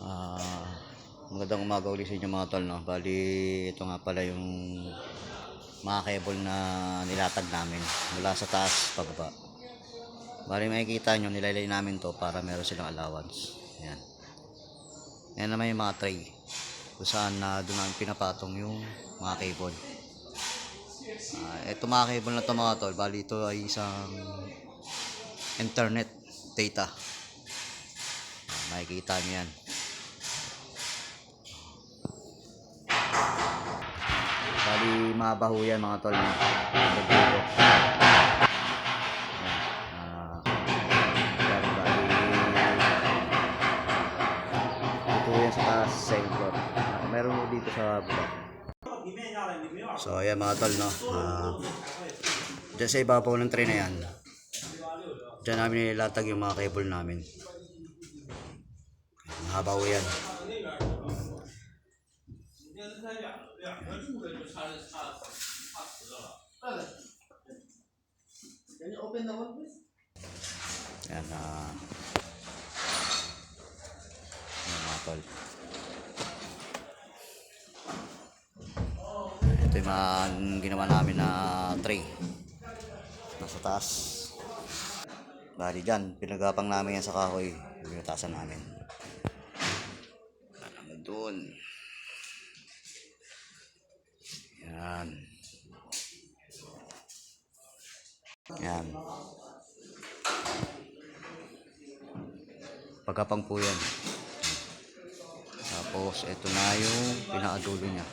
Ah, magandang umaga ulit sa inyo mga tol, no? Bali, ito nga pala yung mga cable na nilatag namin mula sa taas pababa. Bali, makikita nyo, nilalay namin to para meron silang allowance. Yan. Yan naman yung mga tray kung saan na doon namin pinapatong yung mga cable. Ah, ito mga cable na to mga tol, bali ito ay isang internet data. Ah, makikita nyo yan. Bali, mabaho yan mga tol. Ito yan sa. Ah, meron mo dito sa baba. So, ayan mga tol, no? Ah, dyan sa ibabaw ng tray na yan, dyan namin nilatag yung mga cable namin. Mahabaw yan. Yan, ah. Yan mga tol. Ito yung mga ginawa namin na tray. Nasa taas. Bali dyan, pinagapang namin yan sa kahoy. Pinatasan namin. Ano doon? Yan. Yan. Pagkapang po yan. Tapos, ito na yung pinakadulo niya.